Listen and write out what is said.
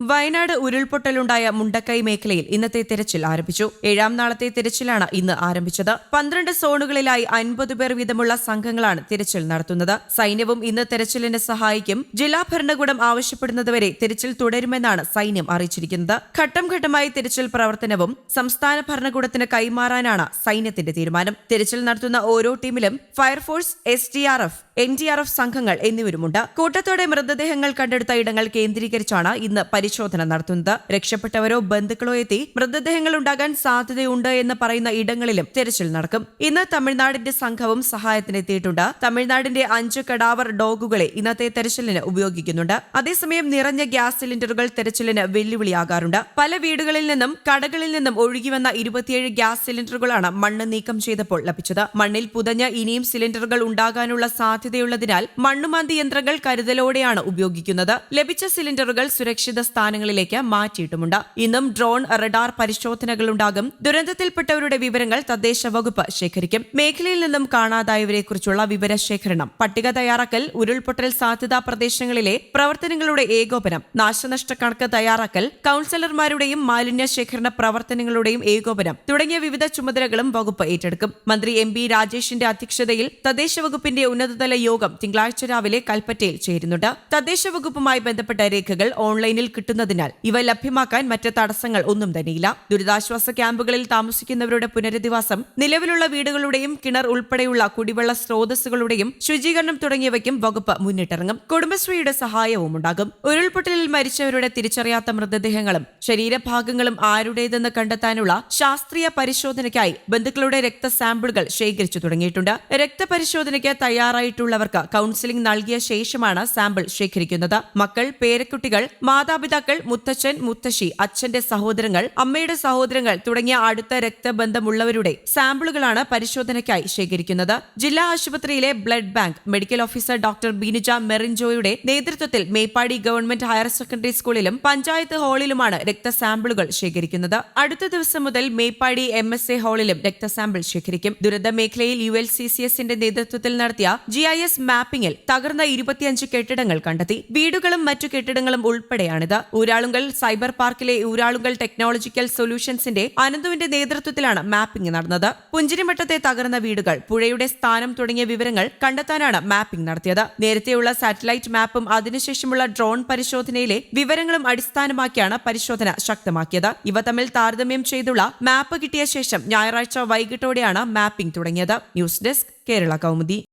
വയനാട് ഉരുൾപൊട്ടലുണ്ടായ മുണ്ടക്കൈ മേഖലയിൽ ഇന്നത്തെ തിരച്ചിൽ ആരംഭിച്ചു. ഏഴാം നാളത്തെ തിരച്ചിലാണ് ഇന്ന് ആരംഭിച്ചത്. പന്ത്രണ്ട് സോണുകളിലായി അൻപത് പേർ വീതമുള്ള സംഘങ്ങളാണ് തിരച്ചിൽ നടത്തുന്നത്. സൈന്യവും ഇന്ന് തെരച്ചിലിന് സഹായിക്കും. ജില്ലാ ഭരണകൂടം ആവശ്യപ്പെടുന്നതുവരെ തിരച്ചിൽ തുടരുമെന്നാണ് സൈന്യം അറിയിച്ചിരിക്കുന്നത്. ഘട്ടം ഘട്ടമായി തിരച്ചിൽ പ്രവർത്തനവും സംസ്ഥാന ഭരണകൂടത്തിന് കൈമാറാനാണ് സൈന്യത്തിന്റെ തീരുമാനം. തിരച്ചിൽ നടത്തുന്ന ഓരോ ടീമിലും fire force S D R F N D R F സംഘങ്ങൾ എന്നിവരുമുണ്ട്. കൂട്ടത്തോടെ മൃതദേഹങ്ങൾ കണ്ടെടുത്ത ഇടങ്ങൾ കേന്ദ്രീകരിച്ചാണ് ഇന്ന് പരിശോധന നടത്തുന്നത്. രക്ഷപ്പെട്ടവരോ ബന്ധുക്കളോ എത്തി മൃതദേഹങ്ങൾ ഉണ്ടാകാൻ സാധ്യതയുണ്ട് എന്ന് പറയുന്ന ഇടങ്ങളിലും തിരച്ചിൽ നടക്കും. ഇന്ന് തമിഴ്നാടിന്റെ സംഘവും സഹായത്തിനെത്തിയിട്ടുണ്ട് തമിഴ്നാടിന്റെ അഞ്ച് കടാവർ ഡോഗുകളെ ഇന്നത്തെ തെരച്ചിലിന് ഉപയോഗിക്കുന്നുണ്ട്. അതേസമയം നിറഞ്ഞ ഗ്യാസ് സിലിണ്ടറുകൾ തെരച്ചിലിന് വെല്ലുവിളിയാകാറുണ്ട്. പല വീടുകളിൽ നിന്നും കടകളിൽ നിന്നും ഒഴുകിവന്ന ഇരുപത്തിയേഴ് ഗ്യാസ് സിലിണ്ടറുകളാണ് മണ്ണ് നീക്കം ചെയ്തപ്പോൾ ലഭിച്ചത്. മണ്ണിൽ പുതഞ്ഞ ഇനിയും സിലിണ്ടറുകൾ ഉണ്ടാകാനുള്ള സാധ്യതയുള്ളതിനാൽ മണ്ണുമാന്തി യന്ത്രങ്ങൾ കരുതലോടെയാണ് ഉപയോഗിക്കുന്നത്. ലഭിച്ച സിലിണ്ടറുകൾ സുരക്ഷിത സ്ഥാനങ്ങളിലേക്ക് മാറ്റിയിട്ടുമുണ്ട്. ഇന്നും ഡ്രോൺ റഡാർ പരിശോധനകളുണ്ടാകും. ദുരന്തത്തിൽപ്പെട്ടവരുടെ വിവരങ്ങൾ തദ്ദേശ വകുപ്പ് ശേഖരിക്കും. മേഖലയിൽ നിന്നും കാണാതായവരെക്കുറിച്ചുള്ള വിവരശേഖരണം. പട്ടിക തയ്യാറാക്കൽ ഉരുൾപൊട്ടൽ സാധ്യതാ പ്രദേശങ്ങളിലെ പ്രവർത്തനങ്ങളുടെ ഏകോപനം. നാശനഷ്ട കണക്ക് തയ്യാറാക്കൽ കൌൺസിലർമാരുടെയും മാലിന്യ ശേഖരണ പ്രവർത്തനങ്ങളുടെയും ഏകോപനം തുടങ്ങിയ വിവിധ ചുമതലകളും വകുപ്പ് ഏറ്റെടുക്കും. മന്ത്രി എം ബി രാജേഷിന്റെ അധ്യക്ഷതയിൽ തദ്ദേശ വകുപ്പിന്റെ ഉന്നതതല യോഗം തിങ്കളാഴ്ച രാവിലെ കൽപ്പറ്റയിൽ ചേരുന്നുണ്ട്. തദ്ദേശ വകുപ്പുമായി ബന്ധപ്പെട്ട രേഖകൾ ഓൺലൈനിൽ കിട്ടുന്നതിനാൽ ഇവ ലഭ്യമാക്കാൻ മറ്റ് തടസ്സങ്ങൾ ഒന്നും തന്നെയില്ല. ദുരിതാശ്വാസ ക്യാമ്പുകളിൽ താമസിക്കുന്നവരുടെ പുനരധിവാസം നിലവിലുള്ള വീടുകളുടെയും കിണർ ഉൾപ്പെടെയുള്ള കുടിവെള്ള സ്രോതസ്സുകളുടെയും ശുചീകരണം തുടങ്ങിയവയ്ക്കും വകുപ്പ് മുന്നിട്ടിറങ്ങും. കുടുംബശ്രീയുടെ സഹായവും ഉണ്ടാകും. ഉരുൾപൊട്ടലിൽ മരിച്ചവരുടെ തിരിച്ചറിയാത്ത മൃതദേഹങ്ങളും ശരീരഭാഗങ്ങളും ആരുടേതെന്ന് കണ്ടെത്താനുള്ള ശാസ്ത്രീയ പരിശോധനയ്ക്കായി ബന്ധുക്കളുടെ രക്തസാമ്പിളുകൾ ശേഖരിച്ചു തുടങ്ങിയിട്ടുണ്ട്. രക്തപരിശോധനയ്ക്ക് തയ്യാറായിട്ടുള്ളവർക്ക് കൌൺസിലിംഗ് നൽകിയ ശേഷമാണ് സാമ്പിൾ ശേഖരിക്കുന്നത്. മക്കൾ പേരക്കുട്ടികൾ മാതാപിതാക്കൾ മുത്തച്ഛൻ മുത്തശ്ശി അച്ഛന്റെ സഹോദരങ്ങൾ അമ്മയുടെ സഹോദരങ്ങൾ തുടങ്ങിയ അടുത്ത രക്തബന്ധമുള്ളവരുടെ സാമ്പിളുകളാണ് പരിശോധനയ്ക്കായി ശേഖരിക്കുന്നത്. ജില്ലാ ആശുപത്രിയിലെ blood bank medical officer doctor Binija മെറിൻജോയുടെ നേതൃത്വത്തിൽ മേപ്പാടി ഗവൺമെന്റ് ഹയർ സെക്കൻഡറി സ്കൂളിലും പഞ്ചായത്ത് ഹാളിലുമാണ് രക്തസാമ്പിളുകൾ ശേഖരിക്കുന്നത്. അടുത്ത ദിവസം മുതൽ മേപ്പാടി എം എസ് എ ഹാളിലും രക്തസാമ്പിൾ ശേഖരിക്കും. ദുരന്ത മേഖലയിൽ യു എൽ സി സി എസിന്റെ നേതൃത്വത്തിൽ നടത്തിയ ജി ഐ എസ് മാപ്പിംഗിൽ തകർന്ന ഇരുപത്തിയഞ്ച് കെട്ടിടങ്ങൾ കണ്ടെത്തി. വീടുകളും മറ്റു കെട്ടിടങ്ങളും ഉൾപ്പെടെയാണിത്. ഊരാളുങ്കൽ സൈബർ പാർക്കിലെ ഊരാളുങ്കൽ ടെക്നോളജിക്കൽ സൊല്യൂഷൻസിന്റെ അനന്തുവിന്റെ നേതൃത്വത്തിലാണ് മാപ്പിംഗ് നടന്നത്. പുഞ്ചിരിമട്ടത്തെ തകർന്ന വീടുകൾ പുഴയുടെ സ്ഥാനം തുടങ്ങിയ വിവരങ്ങൾ കണ്ടെത്താനാണ് മാപ്പിംഗ് നടത്തിയത്. നേരത്തെയുള്ള സാറ്റലൈറ്റ് മാപ്പും അതിനുശേഷമുള്ള ഡ്രോൺ പരിശോധനയിലെ വിവരങ്ങളും അടിസ്ഥാനമാക്കിയാണ് പരിശോധന ശക്തമാക്കിയത്. ഇവ തമ്മിൽ താരതമ്യം ചെയ്തുള്ള മാപ്പ് കിട്ടിയ ശേഷം ഞായറാഴ്ച വൈകിട്ടോടെയാണ് മാപ്പിംഗ് തുടങ്ങിയത്. News desk Kerala Kaumudi.